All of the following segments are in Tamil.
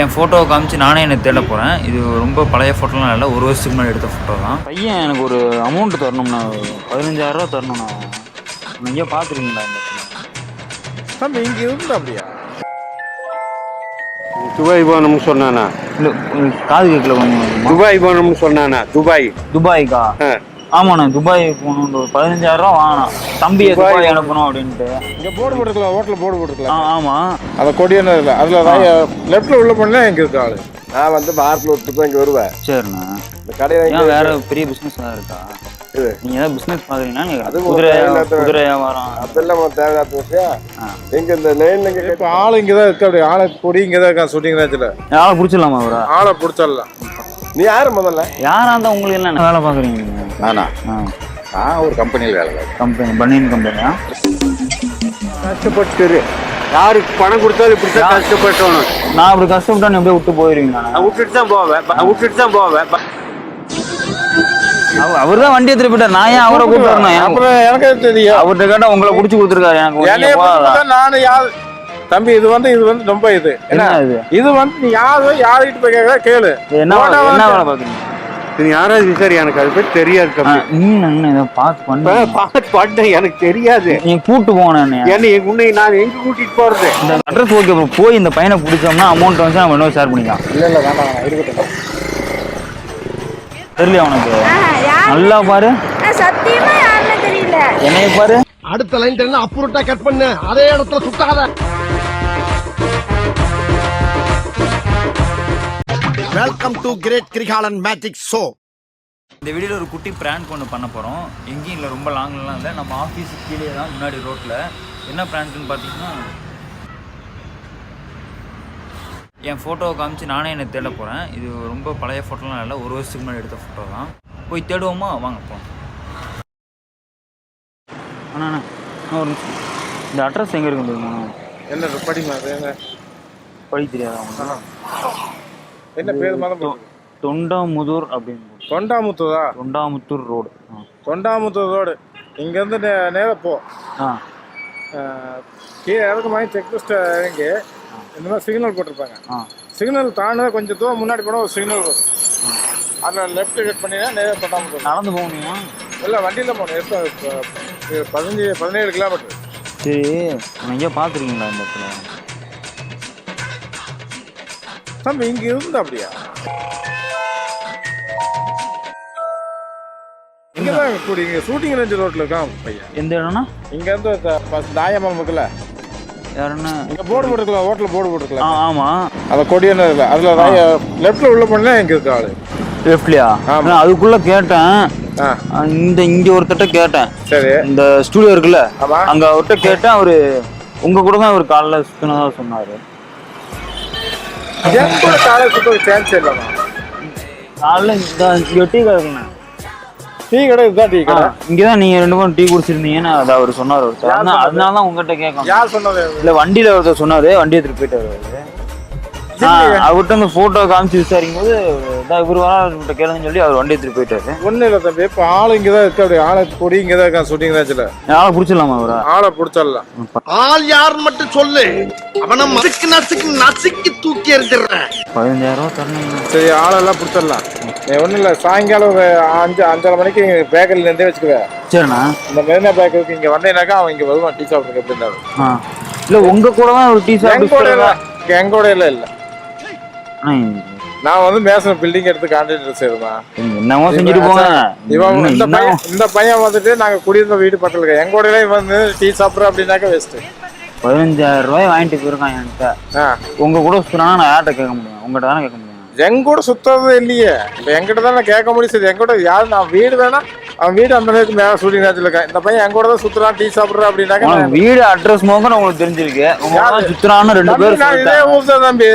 என் ஃபோட்டோவை காமிச்சு நானே எனக்கு தேட போகிறேன் இது ரொம்ப பழைய ஃபோட்டோலாம் இல்லை ஒரு வருஷத்துக்கு முன்னாடி எடுத்த ஃபோட்டோ தான். பையன் எனக்கு ஒரு அமௌண்ட் தரணும்ண்ணா. பதினஞ்சாயிரம் ரூபா தரணும்ண்ணா. நீங்கள் பார்த்துருக்கீங்களா இந்த? தம்பி இங்க இருந்தா அப்படியா? துபாய் போகணும்னு சொன்னானா? இல்லை காது கேட்கல துபாய் போகணும்னு சொன்னானா? துபாய். துபாய்க்கா. ஆமாண்ணா துபாய் போகணுன்ற ஒரு பதினஞ்சாயிரம் ரூபா வாங்கினான் தம்பியை துபாய். அனுப்பணும் அப்படின்ட்டு. இங்க போர்டு போட்டுருக்கலாம் ஹோட்டல் போர்டு போட்டுருக்கலாம். ஆமாம் அந்த கொடியான இல்லை அதுல லெஃப்ட்ல உள்ள பண்ணா எங்க இருக்கு ஆளு. நான் வந்து வாரத்தில் ஒரு ட்ரிப் இங்கே வருவேன். சரிண்ணா. இந்த கடையில் ஏன் வேற பெரிய பிஸ்னஸ் தான் இருக்கா? இது. நீங்கள் ஏதாவது பிஸ்னஸ் பார்க்குறீங்கன்னா அது குதிரை குதிரை வியாபாரம். அதெல்லாம் தேவையில்லாத விஷயம். ஆ. எங்க இந்த லைன்ல இங்க இப்ப ஆளு இங்கதான் இருக்கு அப்படி ஆளை கொடி இங்கதான் இருக்கா ஷூட்டிங் ரேஞ்சில் யாரை பிடிச்சிடலாமா ஆளை பிடிச்சிடலாம். நீ யாரு முதல்ல? யாரா இருந்தால் உங்களுக்கு என்ன? வேலை பார்க்குறீங்க. நீங்கள் நானா? ஆ. நான் ஒரு கம்பெனியில் வேலை பார்க்குறேன். கம்பெனி பனியன் கம்பெனியா கஷ்டப்பட்டு யாருக்கு பணம் கொடுத்தாலும் இப்படி தான் கஷ்டப்பட்டணும் நான் அப்படி கஷ்டப்பட்டா எப்படியே விட்டு போயிருவீங்க நான். விட்டுட்டு தான் போவேன். விட்டுட்டு தான் போவேன். அவர் தான் வண்டி எடுத்துட்டு போயிட்டார். நான் ஏன் அவரை கூப்பிட்டு வரணும்? எனக்கு- அப்புறம் எனக்கு தெரியும்? அவர்கிட்ட கேட்டா உங்களை புடிச்சு கொடுத்துருக்காரு. எனக்கு என்னைய நீங்க போகாதா? பிடிச்சா நானு யாரு தம்பி இது வந்து இது வந்து ரொம்ப இது. என்ன இது? இது வந்து நீ யாரு யாருக்கிட்ட போய் கேட்க கேளு. என்ன என்ன வேலை பாக்குறீங்க நீ யாராவது விசாரி எனக்கு அதை பற்றி தெரியாது தம்பி. இன்னும் என்ன இதை பார்த்து பண்ணு. பார்த்து பண்ண எனக்கு தெரியாது. நீங்க கூட்டு என்னைய. என்ன உன்னை நான் எங்க கூட்டிட்டு போறது? இந்த அட்ரஸ் ஓகே ப்ரோ போய் இந்த பையனை பிடிச்சோம்னா அமௌண்ட் வந்து நம்ம இன்னும் ஷேர் பண்ணிக்கலாம். இல்ல இல்ல வேண்டாம் இருக்கட்டும். தெரியல உனக்கு? நல்லா பாரு. சத்தியமா யாருன்னு தெரியல. என்னைய பாரு. அடுத்த லைன் தெரியல அப்புறட்டா கட் பண்ணு. அதே இடத்துல சுத்தாத. Welcome to great Kirikalan magic show இந்த வீடியோவில் ஒரு குட்டி ப்ராங்க் ஒன்று பண்ண போகிறோம் எங்கேயும் இல்லை ரொம்ப லாங்லாம் இல்லை. நம்ம ஆஃபீஸுக்கு கீழே தான் முன்னாடி ரோட்டில் என்ன ப்ராங்க்னு பார்த்தீங்கன்னா என் ஃபோட்டோவை காமிச்சு நானே எனக்கு தேட போகிறேன் இது ரொம்ப பழைய ஃபோட்டோலாம் இல்லை ஒரு வருஷத்துக்கு முன்னாடி எடுத்த ஃபோட்டோ தான். போய் தேடுவோமா? வாங்க போகலாம் அண்ணா ஒரு நிமிஷம். இந்த அட்ரஸ் எங்க இருக்கு தெரியுமா? என்ன படிமா அது என்ன படி தெரியாதா உங்களுக்கு? என்ன பேர் மதம் தொண்டாமுதூர் அப்படின்னு போட்டு. தொண்டாமுத்ததா தொண்டாமுத்தூர் ரோடு. தொண்டாமுத்தூர் ரோடு. இங்கேருந்து நே நேராக போ. ஆ. கீழே இறக்கு மாதிரி செக் போஸ்ட் இறங்கி இந்த மாதிரி சிக்னல் போட்டிருப்பாங்க. சிக்னல் தாண்ட கொஞ்சம் தூரம் முன்னாடி போனால் ஒரு சிக்னல் வரும். அதில் லெஃப்ட் கட் பண்ணினா நேராக தொண்டாமுத்தூர் நடந்து போகணுமா இல்லை வண்டியில் போகணும். எப்போ பதினஞ்சு பதினேழு கிலோமீட்டர் சரி. நான் எங்கேயோ பார்த்துருக்கீங்களா இந்த இடத்துல? தம்பி இங்கே இருந்தா அப்படியா? இங்கே தான் கூடி இங்கே ஷூட்டிங் ரேஞ்ச் ரோட்டில் இருக்கான் பையன்? எந்த இடம்னா? இங்கேருந்து தாயமரம் இருக்குல்ல யாருன்னு இங்கே போர்டு போட்டுருக்கலாம் ஹோட்டலில் போர்டு ஆ போட்டுருக்கலாம் ஆமாம் அந்த கொடியான இல்லை அதில் லெஃப்ட்டில் உள்ள பண்ணா இங்கே இருக்கு ஆளு. லெஃப்ட்லையா ஆமா. அதுக்குள்ள கேட்டேன். இந்த இங்க ஒருத்தட்ட கேட்டேன். சரி. இந்த ஸ்டூடியோ இருக்குல்ல ஆமா. அங்க அவர்கிட்ட கேட்டேன் அவரு உங்க கூட தான் அவர் காலைல சுத்தினதா சொன்னாரு. என் கூட காலை சான்ஸ் காலைல இங்க டீ கடைக்குண்ணே டீ கடை இதுதான் டீ கடை? இங்கதான் நீங்க ரெண்டு பேரும் டீ குடிச்சிருந்தீங்கன்னு அதை அவர் சொன்னார் ஒருத்தர் அதனால தான் உங்ககிட்ட கேட்கணும். யார் சொன்னது? இல்ல வண்டியில ஒருத்தர் சொன்னாரு வண்டி எடுத்துட்டு போயிட்டாரு அவரு. ஆ, அவர்கிட்ட அந்த போட்டோ காமிச்சு விசாரிக்கும் போது இவர் வரா கேளுங்கன்னு சொல்லி அவர் வண்டி எடுத்துட்டு போயிட்டாரு. ஒன்றும் இல்லை தம்பி இப்போ ஆள் இங்கே தான் இருக்கு அப்படி ஆளை கொடி இங்கே தான் இருக்கான் ஷூட்டிங் ரேஞ்சில் யாரை பிடிச்சிடலாமா அவரா? ஆளை பிடிச்சிடலாம். ஆள் யாருன்னு மட்டும் சொல்லு. அவனை நசுக்கு நசுக்கு நசுக்கி தூக்கி எறிஞ்சிடுறேன். பதினஞ்சாயிரம் ரூபா தரணும் சரி ஆளெல்லாம் பிடிச்சிடலாம். ஒன்றும் இல்லை சாயங்காலம் ஒரு அஞ்சு அஞ்சரை மணிக்கு பேக்கரிலேருந்தே வச்சுக்குவேன் சரிண்ணா. இந்த மெரினா பேக்கருக்கு இங்கே வந்தீங்கன்னாக்கா அவன் இங்கே வருவான் டீ சாப்பிட்றதுக்கு எப்படின்னாரு ஆ. இல்ல உங்க கூட தான் ஒரு டீ சாப்பிட்டு என் கூட இல்லை இல்லை. நான் வந்து மேசன் பில்டிங் எடுத்து கான்ட்ராக்டர் நீங்க என்னமோ செஞ்சுட்டு போங்க இவன் இந்த பையன் இந்த பையன் வந்துட்டு நாங்கள் குடியிருந்த வீடு பக்கத்தில் என் கூட வந்து டீ சாப்பிட்றோம் அப்படின்னாக்கா வேஸ்ட்டு பதினஞ்சாயிரம் ரூபாய் வாங்கிட்டு போயிருக்கான் என்கிட்ட. உங்க கூட சுத்தினா நான் யார்கிட்ட கேட்க முடியும்? உங்ககிட்ட தானே கேட்க முடியும். என் கூட சுத்தறது இல்லையே. இப்போ என்கிட்ட தான் நான் கேட்க முடியும் சரி என் கூட யாரு நான் வீடு வேணா அவன் வீடு அந்த அளவுக்கு மேலே ஷூட்டிங் நேரத்தில் இருக்கான் இந்த பையன் என் கூட தான் சுத்துறான் டீ சாப்பிட்றான் அப்படின்னாக்கா வீடு அட்ரஸ் மோகன் உங்களுக்கு தெரிஞ்சிருக்கு. சுத்துறான்னு ரெண்டு பேரும் நான் இதே. ஊர் தான் தம்பி.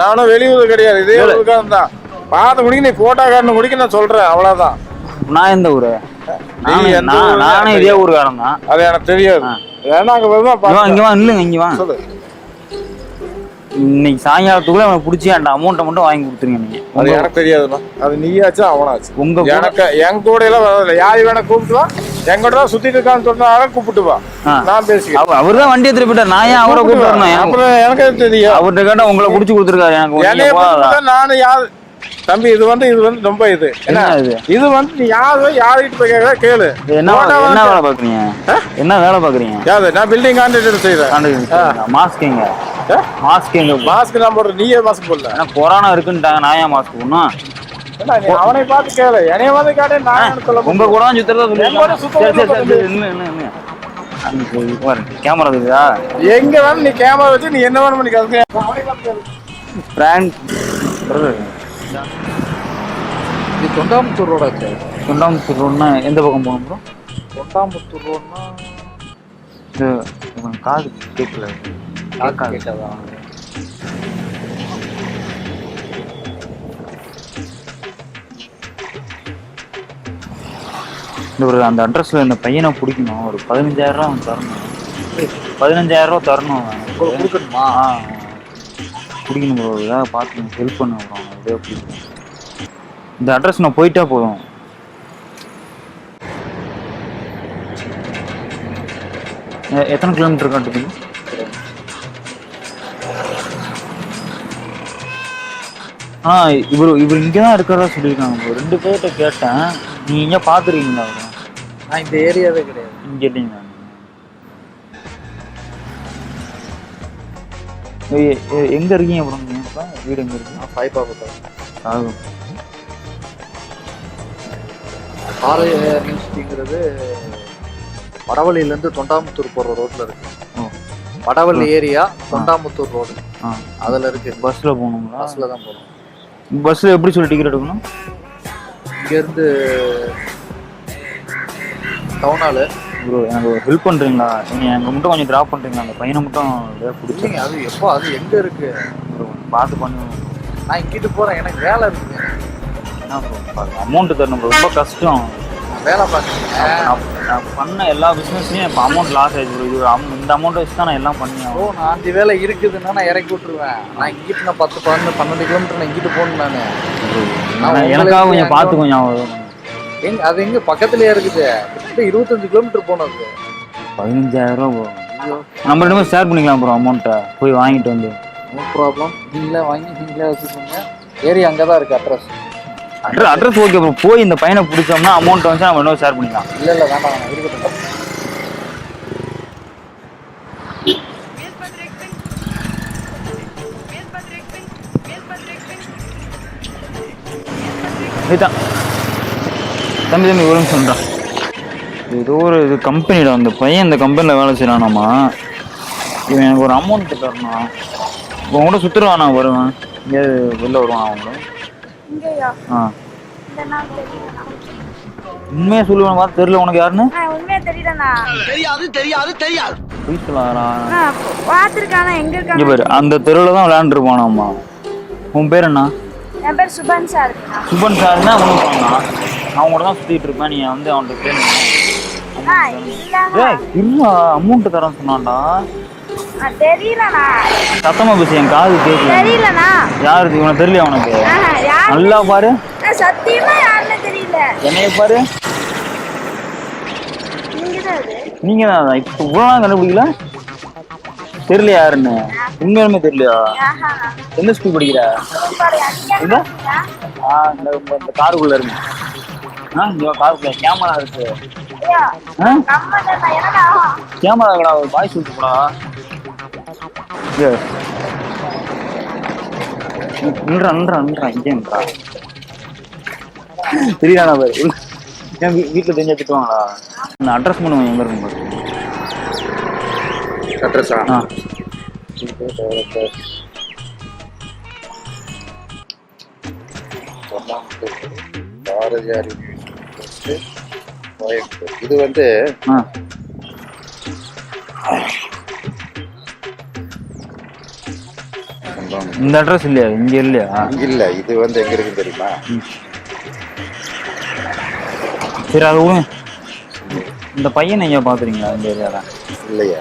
நானும் வெளியூர் கிடையாது. இதே இல்ல. ஊருக்கா இருந்தா பார்த்த முடிக்க நீ போட்டோ காரணம் முடிக்க நான் சொல்றேன். அவ்வளவுதான். நான் எந்த ஊரு? நீ நானே- எந்த நான்- ஊரு? நானே இதே ஊருக்காரன் தான். அது எனக்கு தெரியாது. ஏன்னா அங்க வருமா இங்க வா இல்லைங்க இங்க வா. சொல்லு. இன்னைக்கு சாயங்காலத்துக்குள்ள அவனை பிடிச்சி அந்த அமௌண்ட்டை மட்டும் வாங்கி கொடுத்துருங்க நீங்க. அது எனக்கு தெரியாதுமா அது நீயாச்சும் அவனாச்சு உங்க எனக்கு என் கூட எல்லாம் வரதில்லை யாரு வேணா கூப்பிட்டு வா. எங்கிட்ட தான் சுத்திட்டு இருக்கான்னு சொன்னாலும் கூப்பிட்டு வா. நான் பேசிக்கிறேன். அவர் தான் வண்டி எடுத்துட்டு போயிட்டார் நான் ஏன் அவரை கூப்பிட்டு வரணும்? அப்புறம் எனக்கு தெரியும். அவர்கிட்ட கேட்டா உங்களை புடிச்சு கொடுத்துருக்காரு. எனக்கு என்னைய நீங்க போகாதா? பொறுத்தவரை நானு யாரு தம்பி இது வந்து இது வந்து ரொம்ப இது. என்ன? இது? இது வந்து நீ யாரு? யாருக்கிட்ட போய் கேட்கறா கேளு. என்ன என்ன வேலை பாக்குறீங்க என்ன வேலை பாக்குறீங்க யாரு? நான் பில்டிங் கான்ட்ராக்டர் செய்யறேன் மாஸ்க் எங்க? மாஸ்க் எங்க? மாஸ்க் நான் போடுறேன். நீயே மாஸ்க் போடல. ஏன்னா கொரோனா இருக்குன்ட்டாங்க நான் ஏன் மாஸ்க் போடணும்? அவனை பார்த்து கேளு. என்னைய வந்து கேட்டேன் நான் என்ன சொல்ல உங்க கூட சுத்துறதா சொல்லிருக்காங்க கேமரா இருக்குதா? எங்க வேணும் நீ கேமரா வச்சு நீ என்ன வேணும் பண்ணி கேளுங்க பிராங்க் இது தொண்டாமுத்தூர் ரோடா சார்? தொண்டாமுத்தூர் ரோடுனா எந்த பக்கம் போகணும் ப்ரோ தொண்டாமுத்தூர் ரோடுனா இது காது கேட்கல கேட்காது கேட்டதா இந்த ஒரு அந்த அட்ரஸ்ல இந்த பையனை பிடிக்கணும். ஒரு பதினஞ்சாயிரம் ரூபா அவன் தரணும். பதினஞ்சாயிரம் ரூபா தரணும் கொடுக்கணுமா? ஆ. பிடிக்கணும் ப்ரோ ஏதாவது பார்த்து ஹெல்ப் பண்ண ப்ரோ எப்படியோ பிடிக்கணும் இந்த அட்ரஸ் நான் போயிட்டா போதும். எத்தனை கிலோமீட்டர் காட்டுது ஆ இவர் இவர் இங்கே தான் இருக்கிறதா சொல்லியிருக்காங்க ப்ரோ ரெண்டு பேர்கிட்ட கேட்டேன். நீ இங்கே பார்த்துருக்கீங்களா நான் இந்த ஏரியாவே கிடையாது. இங்க கேட்டீங்களா எங்க இருக்கீங்க அப்புறம்? வீடு எங்க இருக்கு? ஃபைவ் பாப்பா ஆகும் ஆர்ஐ யூனிவர்சிட்டிங்கிறது வடவள்ளியிலேருந்து தொண்டாமுத்தூர் போகிற ரோட்டில் இருக்கு. Vadavalli area Thondamuthur road. அதில் இருக்கு. பஸ்ல போகணுங்களா? பஸ்ஸில் தான் போகணும். பஸ்ல எப்படி சொல்லி டிக்கெட் எடுக்கணும்? இங்கேருந்து டவுனால் ப்ரோ எனக்கு ஒரு ஹெல்ப் பண்றீங்களா? நீங்க எங்க மட்டும் கொஞ்சம் டிராப் பண்றீங்களா? அந்த பையனை மட்டும் பிடிச்சி இல்லைங்க அது எப்போ அது எங்கே இருக்கு? பார்த்து பண்ணி நான் இங்கிட்டு போகிறேன் எனக்கு வேலை இருக்குங்க என்ன ப்ரோ அமௌண்ட் தரணும். ரொம்ப கஷ்டம். வேலை பார்க்குறேன். நான் பண்ண எல்லா பிஸ்னஸ்லையும் இப்போ அமௌண்ட் லாஸ் ஆயிடுச்சு bro. இது இந்த அமௌண்ட் வச்சு தான் நான் எல்லாம் பண்ணி ஓ. நான் அந்த வேலை இருக்குதுன்னா நான் இறக்கி விட்டுருவேன். நான் இங்கிட்டு நான் பத்து பன்னெண்டு பன்னெண்டு கிலோமீட்டர் நான் இங்கிட்டு போகணும் நான். எனக்காக கொஞ்சம் பார்த்து கொஞ்சம் எங்க அது எங்க பக்கத்துலயே இருக்குது. கிட்ட இருபத்தஞ்சு கிலோமீட்டர் போனது. பதினஞ்சாயிரம் ரூபா. ப்ரோ நம்ம ரெண்டு பேரும் ஷேர் பண்ணிக்கலாம் ப்ரோ அமௌண்ட்டை போய் வாங்கிட்டு வந்து. நோ ப்ராப்ளம் நீங்களே வாங்கி நீங்களே வச்சுக்கோங்க. ஏரியா அங்கே தான் இருக்கு address address address okay bro போய் இந்த பையனை பிடிச்சோம்னா அமௌண்ட் வந்து நம்ம இன்னும் ஷேர் பண்ணிக்கலாம். இல்லை இல்லை வேண்டாம் வேணாம் இருக்கட்டும். இதுதான் தம்பி தம்பி ஒரு சொல்கிறேன் ஏதோ ஒரு இது கம்பெனிடா அந்த பையன் இந்த கம்பெனியில் வேலை செய்கிறானாமா இவன் எனக்கு ஒரு அமௌண்ட் தரணும் உன் கூட சுற்றுருவான் நான் வருவேன்? எங்கேயாவது வெளில வருவான் அவங்க இங்கேயா? ஆ. உண்மையாக சொல்லுவேன் பார்த்து தெரியல உனக்கு யாருன்னு? உண்மையா தெரியலண்ணா. தெரியாது தெரியாது தெரியாது. போய் சொல்லாரா இங்கே பேர் அந்த தெருவில் தான் விளையாண்டுருப்பானாம்மா உன் பேர் என்ன? என் பேர் சுபன் சார். சுபன் சார் தான்? நான் கூட தான் சுற்றிட்டு இருப்பேன். நீ வந்து அவன்கிட்ட ஆ இல்ல அமௌண்ட் தரேன் சொன்னான்டா. தெரியலண்ணா. சத்தமா பேசு என் காது கேட்கல தெரியலண்ணா. யாருக்கு இவனை தெரியல உனக்கு? நல்லா பாரு. சத்தியமா யாருன்னு தெரியல. என்னைய பாரு. நீங்க தான் இப்போ இவ்வளோ கண்டுபிடிக்கல? தெரியல யாருன்னு? உண்மையாலுமே தெரியலையா? எந்த ஸ்கூல் படிக்கிற? இந்த காருக்குள்ள இருக்கு. கேமரா இருக்கு. கேமரா கடா ஒரு பாய் சொல்லிட்டு போடா நின்றா நின்றா நின்றா இங்கே நின்றா தெரியாதா பாரு? என் வீ- வீட்டுல தெரிஞ்சா திட்டுவாங்களா? இந்த அட்ரஸ் பண்ணுவேன் எங்க இருக்கும் பாரு அட்ரஸா ஆ? பாரதியார் இது வந்து. இந்த அட்ரஸ் இல்லையா? இங்க இல்லையா? இல்ல இது வந்து எங்க இருக்குன்னு தெரியுமா? சரி அது விடுங்க இந்த பையனை எங்கேயா பாத்துறீங்களா இந்த ஏரியால? இல்லையா.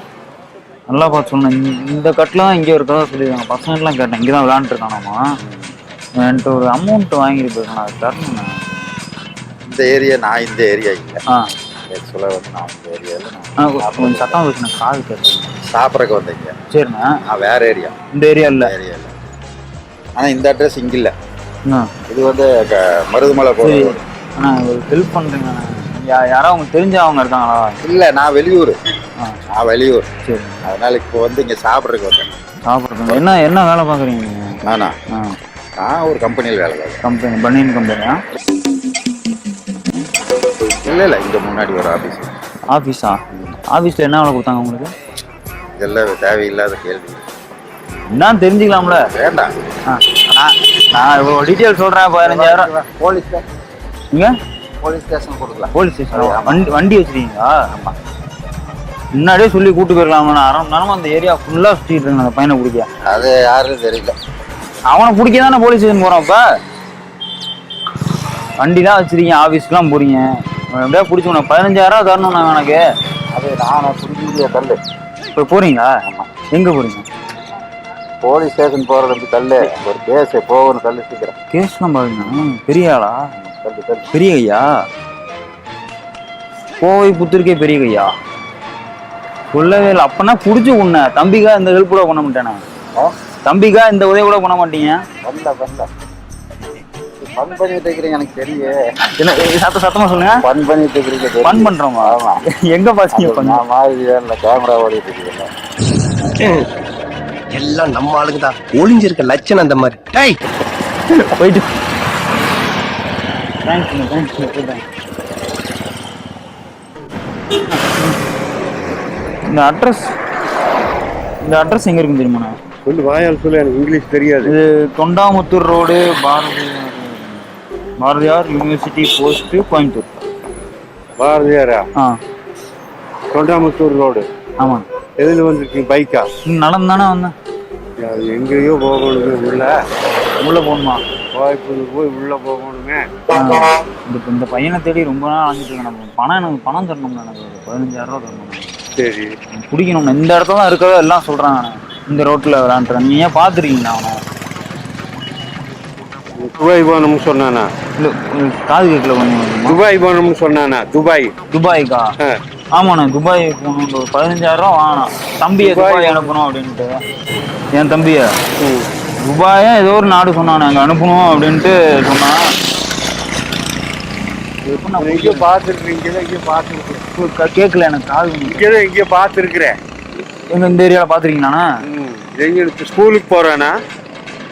நல்லா பார்த்து சொன்னேன் இந்த- இந்த கட்டில் தான் இங்கே இருக்கதா சொல்லியிருக்காங்க. பசங்கள்லாம் கேட்டேன். இங்கே தான் விளையாண்டுருக்கானாமா என்கிட்ட ஒரு அமௌண்ட் வாங்கிட்டு போயிருக்கேன். அது தரணுண்ணா இந்த ஏரியா நான் இந்த ஏரியா இல்ல. ஆக்சுவலாக வந்து நான் இந்த ஏரியாவில் கொஞ்சம் சத்தம் வச்சு நான் காது கேட்டேன் சாப்பிட்றக்கு வந்தீங்க. சரிண்ணா. நான் வேற ஏரியா. இந்த ஏரியா இல்லை. ஏரியாவில் ஆனால் இந்த அட்ரஸ் இங்க இல்லை. இது வந்து மருதுமலை அண்ணா ஒரு ஹெல்ப் பண்ணுறீங்கண்ணா யா யாராவது உங்களுக்கு தெரிஞ்சவங்க இருக்காங்களா? இல்லை நான் வெளியூர். நான் வெளியூர். சரி. அதனால இப்போ வந்து இங்கே சாப்பிட்றதுக்கு வந்தேன். சாப்பிட்றதுங்க என்ன என்ன வேலை பார்க்குறீங்க நானா? ஆ. நான் ஒரு கம்பெனியில் வேலை பார்க்குறேன். கம்பெனி பனியன் கம்பெனியா இல்லை இல்லை இங்கே முன்னாடி ஒரு ஆஃபீஸ் ஆஃபீஸா ஆஃபீஸில் என்ன வேலை கொடுத்தாங்க உங்களுக்கு? இதெல்லாம் தேவையில்லாத கேள்வி. என்னன்னு தெரிஞ்சுக்கலாம்ல? வேண்டாம். நான் நான் இவ்வளோ டீட்டெயில் சொல்கிறேன் பதினஞ்சாயிரம் போலீஸ் நீங்க போலீஸ் ஸ்டேஷன் கொடுக்கலாம். போலீஸ் ஸ்டேஷன் வண்டி வண்டி வச்சிருக்கீங்களா? முன்னாடியே சொல்லி கூட்டு போயிருக்கலாம் நான் அரை மணி நேரமா அந்த ஏரியா ஃபுல்லாக சுற்றிட்டு இருக்கேன் அந்த பையனை பிடிக்க. அது யாரும் தெரியல. அவனை பிடிக்க தானே போலீஸ் ஸ்டேஷன் போகிறான் இப்போ வண்டி தான் வச்சிருக்கீங்க ஆஃபீஸ்க்குலாம் போறீங்க. அவன் எப்படியா பிடிச்சி உனக்கு பதினஞ்சாயிரம் தரணும் நான் எனக்கு. அது நான் பிடிக்கலையே கல்லு இப்போ போறீங்களா? எங்கே போறீங்க? போலீஸ் ஸ்டேஷன் போகிறது கல்லு ஒரு கேஸ் போகணும் கல்லு சீக்கிரம். கேஸ்லாம் பாருங்க. பெரிய ஆளா? கல்லு கல்லு பெரிய கையா? கோவை புத்தூருக்கே பெரிய கையா? சொல்லவே இல்லை. அப்பனா புடிச்சு உன்ன தம்பிக்கா இந்த ஹெல்ப் கூட பண்ண மாட்டேனா? தம்பிக்கா இந்த உதவி கூட பண்ண மாட்டீங்க? வரல வரல ஃபன் பண்ணிட்டு இருக்கிறீங்க எனக்கு தெரியும் என்ன சத்த சத்தமா சொல்லுங்க. ஃபன் பண்ணிட்டு இருக்கிறீங்க. ஃபன் பண்றோமா? ஆமா. எங்க பாத்தீங்க பண்ண நான் மாதிரி இல்லை கேமரா ஓடிட்டு இருக்கீங்க எல்லாம் நம்ம ஆளுங்க தான் ஒளிஞ்சிருக்க லட்சணம் அந்த மாதிரி. டேய்! போயிட்டு. தேங்க்ஸ் தேங்க்ஸ் இந்த அட்ரஸ் இந்த அட்ரஸ் எங்க இருக்குன்னு தெரியுமா? சொல்லு வாயால் சொல்லு எனக்கு இங்கிலீஷ் தெரியாது. இது Thondamuthur road Bharathiyar Bharathiyar university post Coimbatore பாரதியாரா? ஆ. தொண்டாமுத்தூர் ரோடு. ஆமாம் எதில் வந்திருக்கீங்க? பைக்கா? நடந்து தானே வந்தேன். அது எங்கேயோ போகணுமே உள்ள. உள்ள போகணுமா? வாய்ப்பு போய் உள்ள போகணுமே. இந்த இந்த பையனை தேடி ரொம்ப நாள் அலைஞ்சிட்டு இருக்கேன் நம்ம பணம் எனக்கு பணம் தரணும்ல எனக்கு. ஒரு பதினஞ்சாயிரம் ரூபா தரணும். சரி. பிடிக்கணும். இந்த இடத்துல தான் இருக்கிறதோ எல்லாம் சொல்றாங்க. நான். இந்த ரோட்ல விளாண்டுறேன் நீங்க ஏன் பாத்துருக்கீங்களா அவனை? துபாய் போகணும்னு சொன்னானா? இல்ல காது கேட்கல கொஞ்சம் துபாய் போகணும்னு சொன்னானா? துபாய். துபாய்க்கா. ஆமாண்ணே துபாய் போகணும் ஒரு பதினஞ்சாயிரம் வாங்கணும் தம்பியை துபாய். அனுப்பணும் அப்படின்ட்டு. என் தம்பிய. துபாயா ஏதோ ஒரு நாடு சொன்னானே அங்க அனுப்பணும் அப்படின்ட்டு சொன்னான். எங்கேயோ பார்த்துருக்கேன் இங்கே தான் எங்கேயோ பார்த்துருக்கேன் கேட்கல எனக்கு காது. இங்கே தான் எங்கேயோ பார்த்துருக்குறேன். எங்க இந்த ஏரியாவில் பார்த்துருக்கீங்களாண்ணா? எங்களுக்கு ஸ்கூலுக்கு போகிறானா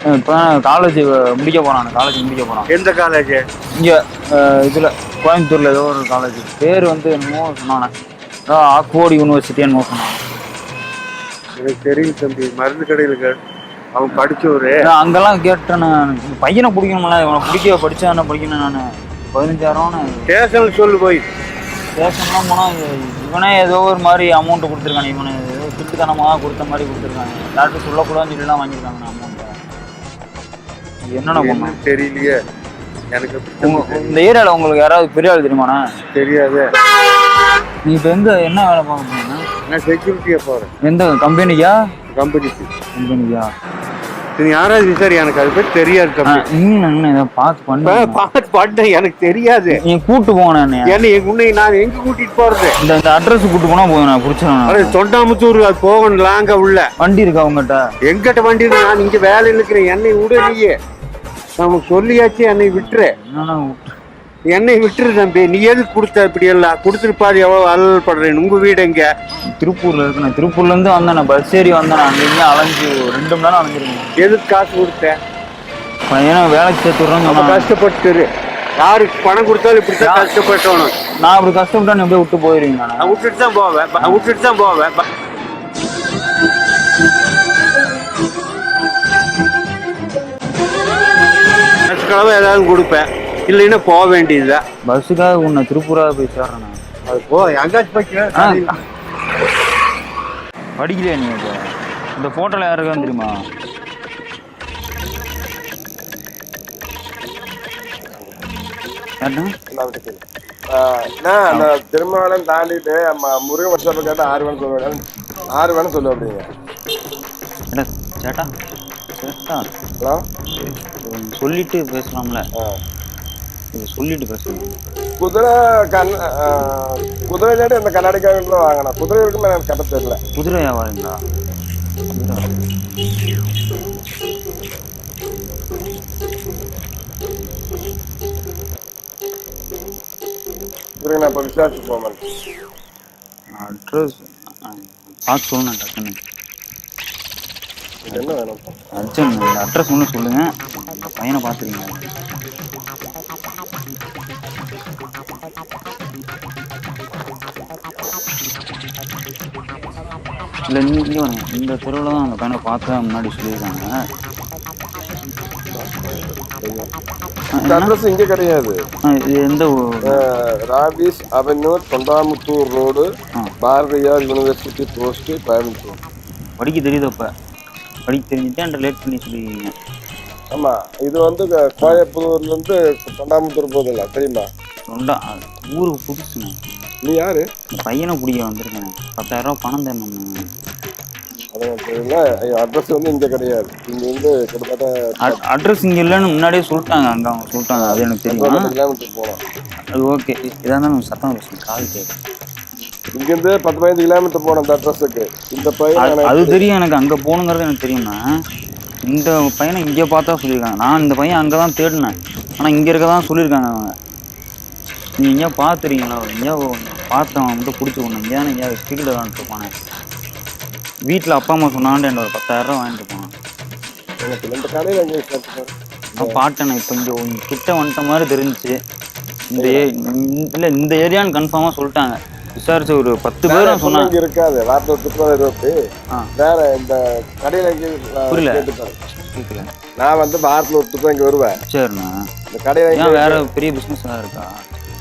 இப்போ காலேஜ் முடிக்க போறான் காலேஜ் முடிக்க போறான் எந்த காலேஜ் இங்க இதுல கோயம்புத்தூர்ல ஏதோ ஒரு காலேஜ் பேர் வந்து என்னமோ சொன்னானே ஆக்ஸ்போர்ட் யூனிவர்சிட்டி என்னமோ சொன்னாங்க. எனக்கு தெரியும் தம்பி மருந்து கடையில் அவன் படிச்சவரு. நான் அங்கெல்லாம் கேட்டேன் பையனை பிடிக்கணும்ல இவனை பிடிக்க படிச்சா என்ன படிக்கணும் நான்? பதினஞ்சாயிரம்னு. ஸ்டேஷனில் சொல்லு போய். ஸ்டேஷன்லாம் போனா இ- இவனே ஏதோ ஒரு மாதிரி அமௌண்ட் கொடுத்துருக்கானே இவனு ஏதோ திருட்டுத்தனமாக கொடுத்த மாதிரி கொடுத்துருக்காங்க டாக்டர் சொல்லக்கூடாதுன்னு சொல்லிலாம் வாங்கியிருக்காங்க அமௌண்ட்டை என்னென்ன என்னன்னு தெரியலையே. எனக்கு இந்த ஏரியாவில் உங்களுக்கு யாராவது பெரிய ஆள் தெரியுமாண்ணா? தெரியாது. நீ இப்போ எங்க என்ன வேலை பார்க்க நான் செக்யூரிட்டியாக போகிறேன் எந்த கம்பெனிக்கா கம்பெனிக்கு கம்பெனிக்கா நீ யாராவது விசாரி எனக்கு அதை பற்றி தெரியாது பார்த்து பண்ண. பார்த்து பாட்டேன் எனக்கு தெரியாது. நீ கூட்டு போனேன் என்ன உன்னை நான் எங்க கூட்டிட்டு போறது? இந்த இந்த அட்ரஸ் கூட்டு போனா போதும் நான் அது பிடிச்சிடணும் தொண்டாமுத்தூர் அது போகணும் லாங்க உள்ள. வண்டி இருக்கா உங்ககிட்ட? எங்கிட்ட வண்டி? நான் இங்க வேலையில் இருக்கிறேன் என்னை விடு நீயே. நமக்கு சொல்லியாச்சு என்னை விட்டுரு. என்னை விட்டுரு தம்பி. நீ எதுக்கு கொடுத்த இப்படி எல்லாம்? கொடுத்துட்டு பாரு எவ்வளவு அல்லல் படுறேன் உங்க வீடு எங்க? திருப்பூர்ல இருக்கு. நான் திருப்பூர்ல இருந்து வந்தேன். பஸ் ஏறி வந்தேன். அங்க இங்கே அலைஞ்சு ரெண்டு மணி நேரம் அலைஞ்சிருக்கேன் எதுக்கு காசு கொடுத்த? பையனை வேலைக்கு சேர்த்து விட்றேன்னு அப்ப சொன்னான். கஷ்டப்பட்டு யாருக்கு பணம் கொடுத்தாலும் இப்படித்தான் கஷ்டப்பட்டவனும் நான் அப்படி கஷ்டப்பட்டேன். எப்படியே விட்டு போயிருவீங்க. நான் விட்டுட்டு தான் போவேன். விட்டுட்டு தான் போவேன். ப- next கிழமை ஏதாவது கொடுப்பேன். இல்லைன்னா போக வேண்டியதுதான். பஸ்ஸுக்காக உன்னை திருப்பூராக போய் சேர்றேன்? அது போ எங்காச்சும் போய். படிக்கலையா நீ இப்போ? இந்த ஃபோட்டோவில் யாருக்கான்னு தெரியுமா? அந்த திருமாவளம் தாண்டிட்டு முருகன் வருஷம் கேட்டா ஆறு வேணும் சொல்லுவேன் ஆறு வேணும் சொல்லு அப்படிங்க சேட்டா? சேட்டா? ஹலோ? சொல்லிட்டு பேசலாம்ல. இது சொல்லிட்டு பேசுங்க. குதிரை கண் குதிரை இல்லாட்டி அந்த கண்ணாடி காங்கில் வாங்கினேன் குதிரை இருக்குன்னு எனக்கு கட்ட தெரியல. குதிரை வியாபாரங்களா நான் இப்போ விசாரிச்சு போவேன். அட்ரஸ் பார்த்து சொல்லுங்க டக்குன்னு. என்ன வேணும்? அர்ஜுன் இந்த அட்ரஸ் ஒன்று சொல்லுங்க. அந்த பையனை பார்த்துருங்க இல்லை நீங்கள் இங்கே வரணும் இந்த தெருவில் தான் அந்த பையனை பார்த்து முன்னாடி சொல்லியிருக்காங்க. அட்ரஸ் இங்கே கிடையாது. எந்த rabies avenue Thondamuthur road. Bharathiyar university post Coimbatore. படிக்க தெரியுது அப்போ. படிக்க தெரிஞ்சுட்டு லேட் பண்ணி சொல்லியிருக்கீங்க ஆமா இது வந்து க- கோயம்புத்தூர்ல இருந்து தொண்டாமுத்தூர் போதில்ல தெரியுமா? அது ஊருக்கு புதுசுங்க. நீ யாரு? பையனை பிடிக்க வந்திருக்கேன். பத்தாயிரம் ரூபா பணம் தரணும் அட்ரஸ் வந்து இங்க கிடையாது. இங்க வந்து கிட்டத்தட்ட அட்ரஸ் இங்கே இல்லைன்னு முன்னாடியே சொல்லிட்டாங்க. அங்கே அவங்க சொல்லிட்டாங்க. அது எனக்கு தெரியும். கிலோமீட்டர் போகலாம் அது ஓகே இதாக இருந்தாலும் சத்தம் காது கேட்கும் இங்கிருந்து பத்து பதினஞ்சு கிலோமீட்டர் போனோம் அந்த அட்ரஸுக்கு இந்த பையன் அது- தெரியும் எனக்கு அங்கே போகணுங்கிறது எனக்கு தெரியும்ண்ணா. இந்த பையனை இங்கே பார்த்தா சொல்லியிருக்காங்க. நான் இந்த பையன் அங்கே தான் தேடினேன். ஆனால் இங்கே இருக்க தான் சொல்லியிருக்காங்க அவங்க. நீங்கள் எங்கேயா பார்த்துறீங்களா? எங்கேயா பார்த்தவன் மட்டும் பிடிச்சி ஒன்று எங்கேயா எங்கேயா ஸ்பீடில் விளாண்டுட்டு போனேன் வீட்டில் அப்பா அம்மா சொன்னான்ட்டு என்ன ஒரு பத்தாயிரம் ரூபா வாங்கிட்டு போனேன். நான் பாட்டேன் இப்போ இங்கே கிட்ட வந்துட்ட மாதிரி தெரிஞ்சுச்சு. இந்த இல்லை இந்த ஏரியான்னு கன்ஃபார்மாக சொல்லிட்டாங்க. விசாரிச்சு ஒரு பத்து பேரும் சொன்னாங்க. இருக்காது. ஒரு துப்புரவு இருபத்தி. வேற இந்த கடையில் புரியல. கேட்டுப்பாரு. நான் வந்து வாரத்தில் ஒரு துப்புரம் இங்கே வருவேன். சரிண்ணா. இந்த கடையில் வேற பெரிய பிஸ்னஸ் இருக்கா?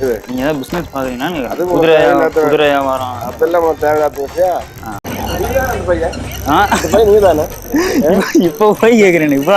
இது. நீங்க ஏதாவது பிஸ்னஸ் பாக்குறீங்கன்னா அது குதிரை குதிரை வியாபாரம். அதெல்லாம் தேவையில்லாத விஷயம். பையன்? ஆ. பையன் நீ தானே இப்போ போய் கேக்குறேன் இப்போ